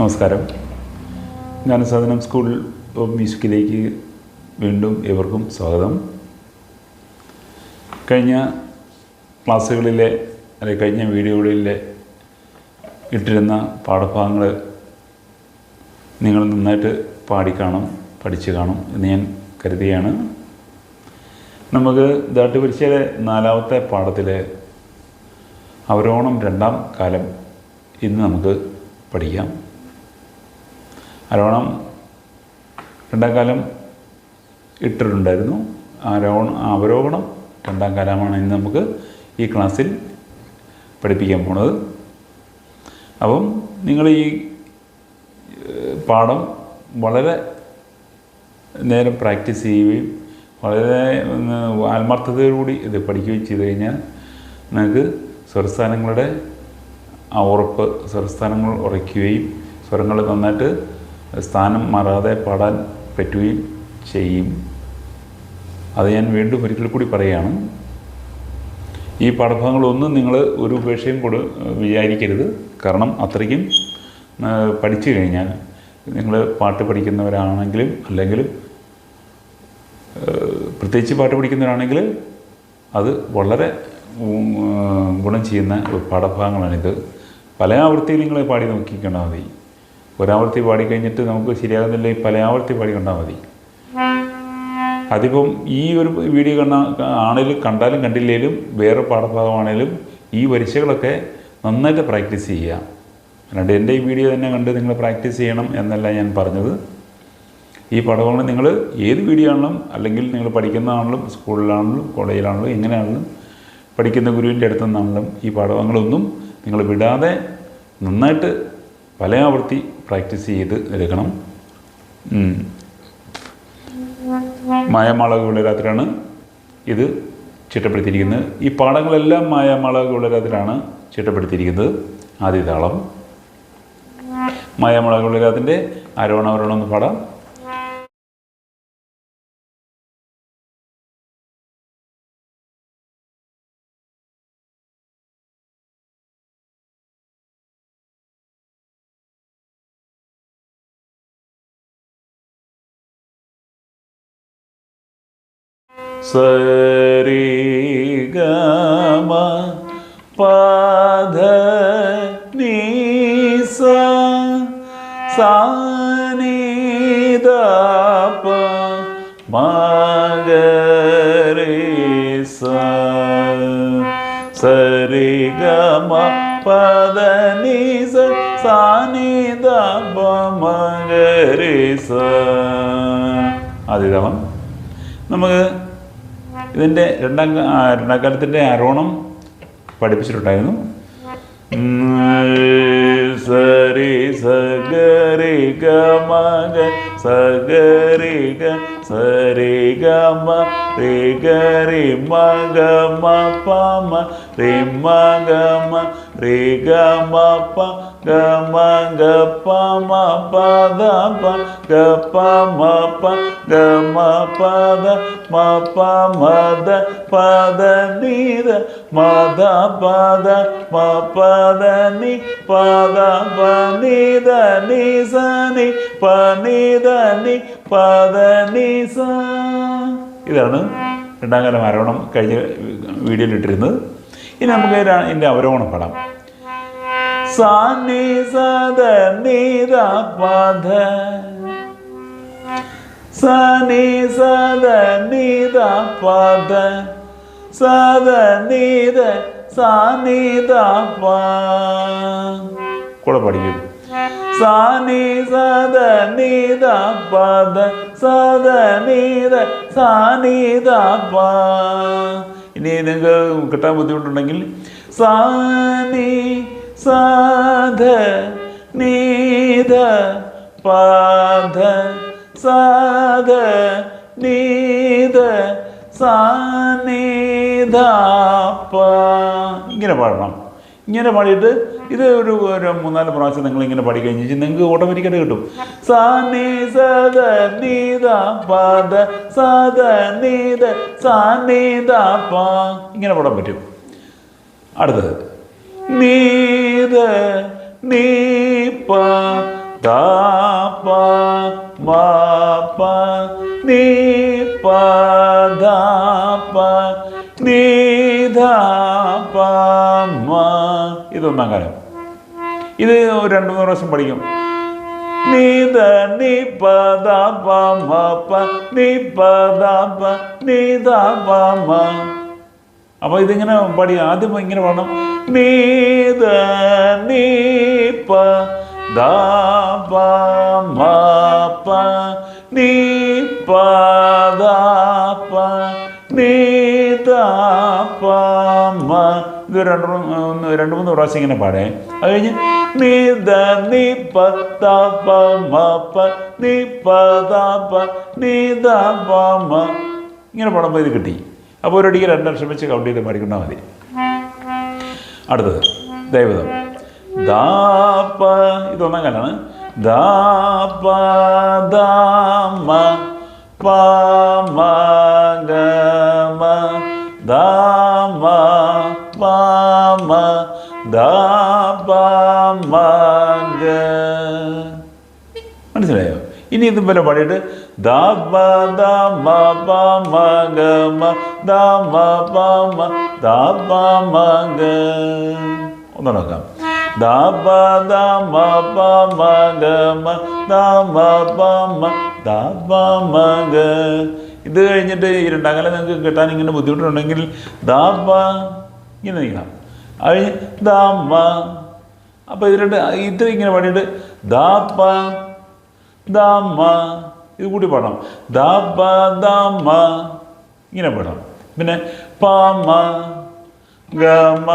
നമസ്കാരം. സദനം school of മ്യൂസിക്കിലേക്ക് വീണ്ടും ഏവർക്കും സ്വാഗതം. കഴിഞ്ഞ ക്ലാസ്സുകളിലെ അല്ലെങ്കിൽ കഴിഞ്ഞ വീഡിയോകളിലെ ഇട്ടിരുന്ന പാഠഭാഗങ്ങൾ നിങ്ങൾ നന്നായിട്ട് പാടിക്കാണും പഠിച്ചു കാണും എന്ന് ഞാൻ കരുതിയാണ് നമുക്ക് ദാട്ടുപരിശയിലെ നാലാമത്തെ പാഠത്തിലെ അവരോണം രണ്ടാം കാലം ഇന്ന് നമുക്ക് പഠിക്കാം. അരോണം രണ്ടാം കാലം ഇട്ടിട്ടുണ്ടായിരുന്നു. ആരോഹണം അവരോഹണം രണ്ടാം കാലമാണ് ഇന്ന് നമുക്ക് ഈ ക്ലാസ്സിൽ പഠിപ്പിക്കാൻ പോണത്. അപ്പം നിങ്ങൾ ഈ പാഠം വളരെ നേരം പ്രാക്ടീസ് ചെയ്യുകയും വളരെ ആത്മാർത്ഥതയോടുകൂടി ഇത് പഠിക്കുകയും ചെയ്തു കഴിഞ്ഞാൽ നിങ്ങൾക്ക് സ്വരസ്ഥാനങ്ങളുടെ ആ ഉറപ്പ് സ്വരസ്ഥാനങ്ങൾ ഉറയ്ക്കുകയും സ്വരങ്ങൾ നന്നായിട്ട് സ്ഥാനം മാറാതെ പാടാൻ പറ്റുകയും ചെയ്യും. അത് ഞാൻ വീണ്ടും ഒരിക്കൽ കൂടി പറയുകയാണ്. ഈ പാഠഭാഗങ്ങളൊന്നും നിങ്ങൾ ഒരു ഉപേക്ഷയും കൂടെ വിചാരിക്കരുത്. കാരണം അത്രയ്ക്കും പഠിച്ചു കഴിഞ്ഞാൽ നിങ്ങൾ പാട്ട് പഠിക്കുന്നവരാണെങ്കിലും അല്ലെങ്കിലും പ്രത്യേകിച്ച് പാട്ട് പഠിക്കുന്നവരാണെങ്കിൽ അത് വളരെ ഗുണം ചെയ്യുന്ന പാഠഭാഗങ്ങളാണിത്. പല ആവൃത്തിയിൽ നിങ്ങൾ പാടി നോക്കിക്കണ്ടാൽ മതി. ഒരാവർത്തി പാടിക്കഴിഞ്ഞിട്ട് നമുക്ക് ശരിയാകുന്നില്ല പല പാടി കണ്ടാൽ മതി. അതിപ്പം ഈ ഒരു വീഡിയോ കണ്ട ആണെങ്കിലും കണ്ടാലും കണ്ടില്ലേലും വേറെ പാഠഭാഗമാണേലും ഈ വരിശകളൊക്കെ നന്നായിട്ട് പ്രാക്ടീസ് ചെയ്യുക. അല്ലാണ്ട് എന്റെ ഈ വീഡിയോ തന്നെ കണ്ട് നിങ്ങൾ പ്രാക്ടീസ് ചെയ്യണം എന്നല്ല ഞാൻ പറഞ്ഞത്. ഈ പാഠഭാഗങ്ങൾ നിങ്ങൾ ഏത് വീഡിയോ ആണെങ്കിലും അല്ലെങ്കിൽ നിങ്ങൾ പഠിക്കുന്നതാണെങ്കിലും സ്കൂളിലാണെങ്കിലും കോളേജിലാണെങ്കിലും എങ്ങനെയാണെങ്കിലും പഠിക്കുന്ന ഗുരുവിന്റെ അടുത്തു നിന്നാണെങ്കിലും ഈ പാഠഭാഗങ്ങളൊന്നും നിങ്ങൾ വിടാതെ നന്നായിട്ട് പല ആവർത്തി പ്രാക്ടീസ് ചെയ്ത് എടുക്കണം. മായമാളക രാത്രിയാണ് ഇത് ചിട്ടപ്പെടുത്തിയിരിക്കുന്നത്. ഈ പാഠങ്ങളെല്ലാം മായമാളക രാത്രിയാണ് ചിട്ടപ്പെടുത്തിയിരിക്കുന്നത്. ആദ്യ താളം മായമാളക രാത്തിന്റെ ആരോഹണം ആരോഹണം ഒന്ന് പാടാം. സരി ഗമ പധ നീസ സാനി ദപ മഗരി സ സരി ഗമ പദ നീസ സാനി ദപ ഇതിന്റെ രണ്ടാം രണ്ടാം കാലത്തിന്റെ ആരോണം പഠിപ്പിച്ചിട്ടുണ്ടായിരുന്നു. സരി സഗരി ഗ മഗ മ പ മ രി മഗ മ രി ഗമ പ ഗമ ഗ പ മ പ ദ പ ഗ പ മ പ ഗമ പ ദ മ പ മ ദ പ ദ നി ദ മ ദ പ ദ മ പ ദ നി പ ദ പ നി ദ നി സ നി പ നി ദ നി പ ഇതാണ് രണ്ടാം കാലം ആരോണം കഴിഞ്ഞ വീഡിയോയിൽ ഇട്ടിരുന്നത്. ഇനി നമുക്ക് ഇതിന്റെ അവരോഹണം പാടാം കൂടെ പഠിക്കും. സാനി സദ നീത പദ സദ നീത സാനിത ഇനി നിങ്ങൾക്ക് കിട്ടാൻ ബുദ്ധിമുട്ടുണ്ടെങ്കിൽ സാനി സാധ നീത പാധ സാധ നീത സാനീത ഇങ്ങനെ പാടണം. ഇങ്ങനെ പാടിയിട്ട് ഇത് ഒരു ഒരു മൂന്നാൽ പ്രാവശ്യം നിങ്ങൾ ഇങ്ങനെ പഠിക്കഴിഞ്ഞ് കഴിഞ്ഞ് നിങ്ങൾക്ക് ഓട്ടോമാറ്റിക്കായിട്ട് കിട്ടും. സാനി സദ നീത പദ സദ നീത സാനിധ പ. ഇങ്ങനെ പാടാൻ പറ്റും. അടുത്തത്. നീത നീ പ ദാ പ മാ പ. നീ പ ദാ പ. നീ പ മാ ഇതൊന്നാം കാലം ഇത് ഒരു രണ്ട് മൂന്ന് പ്രാവശ്യം പഠിക്കും. നീത നീ പദ ദ പ നീ പ ദ പ നീ ദ പ മ. അപ്പൊ ഇതിങ്ങനെ പഠി ആദ്യം ഇങ്ങനെ പാടണം. നീ ദ നീ പ ദ പ ഇത് രണ്ട് മൂന്ന് ഒന്ന് രണ്ട് മൂന്ന് പ്രാവശ്യം ഇങ്ങനെ പാടേ അത് കഴിഞ്ഞ് നീ ദ നീ പത്ത ദ പ മ പ നീ പത ദ പ നീ ദ പ മ. ഇങ്ങനെ പാടുമ്പോൾ ഇത് കിട്ടി. അപ്പോൾ ഒരടിക്ക് രണ്ടക്ഷരം വെച്ച് കൗണ്ട് ചെയ്ത് പഠിക്കണ്ടാൽ മതി. അടുത്തത്. ദൈവതം ദാപ ഇതൊന്നാം കാലാണ്. ദാപ ദാമ പ ഇതും പോലെ പാടിയിട്ട് ദ പ ഇത് കഴിഞ്ഞിട്ട് ഈ രണ്ടാം നിങ്ങൾക്ക് കിട്ടാൻ ഇങ്ങനെ ബുദ്ധിമുട്ടുണ്ടെങ്കിൽ ദാബ ഇങ്ങനെ നീങ്ങാം അത് കഴിഞ്ഞ് അപ്പോൾ ഇത് രണ്ട് ഇത് ഇങ്ങനെ പാടിയിട്ട് ദാബ ദമ ഇത് കൂടി പാടാം. പ ദമ ഇങ്ങനെ പാടാം. പിന്നെ പമ ഗമ.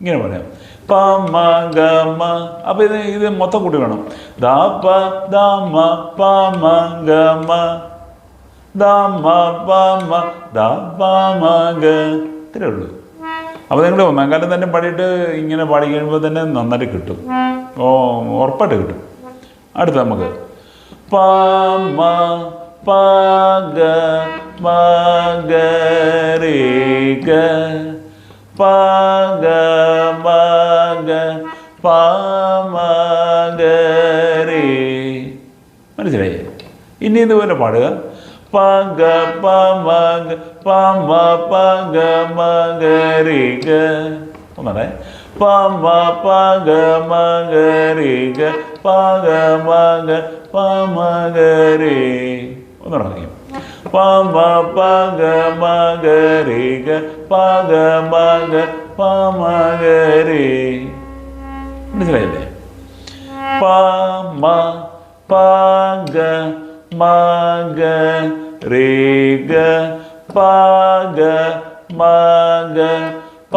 ഇങ്ങനെ പറയാം പമ ഗമ. അപ്പം ഇത് ഇത് മൊത്തം കൂടി വേണം. ദപ ദമ പമ ഗമ. ദമ പമ ദപമ ഗ. ഇത്രേ ഉള്ളൂ. അപ്പോൾ നിങ്ങൾ ഒന്നാം തന്നെ പാടിയിട്ട് ഇങ്ങനെ പാടി കഴിയുമ്പോൾ തന്നെ നന്നായിട്ട് കിട്ടും. ഓ ഉറപ്പായിട്ട് കിട്ടും. അടുത്ത നമുക്ക് പ മ പ ഗ മ ഗ രേ ഗ പ ഗ മ ഗ പ മ ഗ രേ മനസ്സിലായി? ഇനി ഇതുപോലെ പാടുക. പ ഗ പ മ ഗ പ മ പ ഗ മ ഗ രേ ഗ ഒന്നാണേ പ മ പ ഗ മ ഗ രേ ഗ പ ഗ മ ഗ പ മ ഗ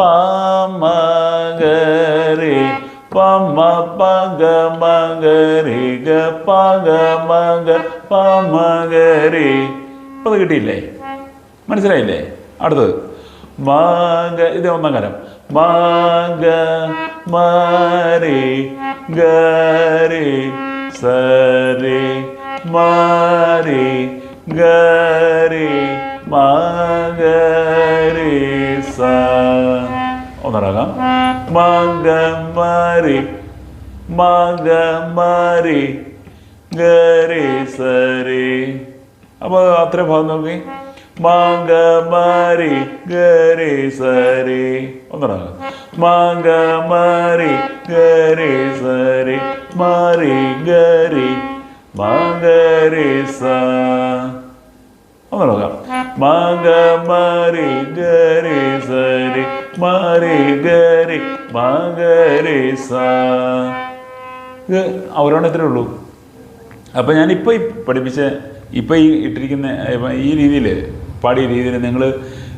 രേ പമ പഗ മ പ ഗ പഗ ഗ രേ ഗ പ ഗ മ ഗ പ മ ഗ രേ മനസ്സിലായില്ലേ പ മ പ ഗ മ ഗ രേ ഗ പ ഗ മ ഗ പ മ ഗ രേ പ മ പ ഗ മ ഗ രേ ഗ പ ഗ മ ഗ പ മ ഗ രേ ഇപ്പം അത് കിട്ടിയില്ലേ? മനസ്സിലായില്ലേ? അടുത്തത്. മാഗ ഇത് ഒന്നാം കാലം മാഗ മാരി ഗരി സരി മാരി ഗരി മാഗരി സ ഒന്നറാകാം മകമാരി മകമാരി ഗരി സരി. അപ്പോൾ അത്ര ഭാഗം നോക്കി. മകമാരി ഗരി സരി. ഒന്നടാ മകമാരി ഗരി സരി. മാറി ഗരി മകരി സ. ഒന്ന് മകമാരി മാരി ഗരി മാഗരി സ. ഇത് ഉള്ളൂ. അപ്പം ഞാനിപ്പോൾ പഠിപ്പിച്ച ഇപ്പോൾ ഈ ഇട്ടിരിക്കുന്ന ഈ രീതിയിൽ പാടിയ രീതിയിൽ നിങ്ങൾ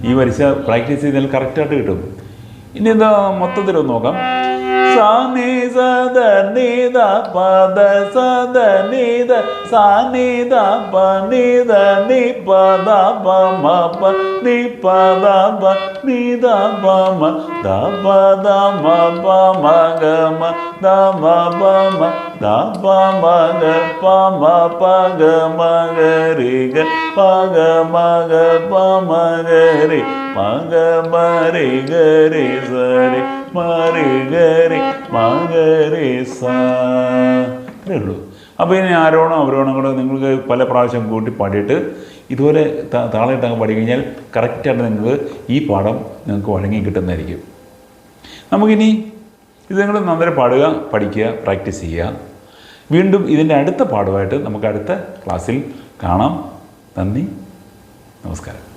ഈ വരിച്ച പ്രാക്ടീസ് ചെയ്താൽ കറക്റ്റായിട്ട് കിട്ടും. ഇനി എന്താ മൊത്തത്തിലൊന്ന് നോക്കാം. സ നി സ ദ നി ദ പ ദ സ ദ നി ദ സ നി ദ പ നി ദ നി പ ദ പ മ പ നി പ ദ പ നി ദ പ മ ദ പ ദ മ പ മ ഗരി സരി ദ ഗരി പ മ ദ പ മ ഗ പ മ പ ഗ മ ഗ രി ഗ പ ഗ മ ഗ പ മ ഗ രി മ ഗ മ രി ഗ രി സ അപ്പോൾ ഇനി ആരോണം അവരോണം കൂടെ നിങ്ങൾക്ക് പല പ്രാവശ്യം കൂട്ടി പാടിയിട്ട് ഇതുപോലെ താളയിട്ട് അങ്ങ് പാടി കഴിഞ്ഞാൽ കറക്റ്റായിട്ട് നിങ്ങൾക്ക് ഈ പാഠം നിങ്ങൾക്ക് വഴങ്ങി കിട്ടുന്നതായിരിക്കും. നമുക്കിനി ഇത് നിങ്ങൾ നന്നായി പാടുക പഠിക്കുക പ്രാക്ടീസ് ചെയ്യുക. വീണ്ടും ഇതിന്റെ അടുത്ത പാഠമായിട്ട് നമുക്ക് അടുത്ത ക്ലാസ്സിൽ കാണാം. നന്ദി. നമസ്കാരം.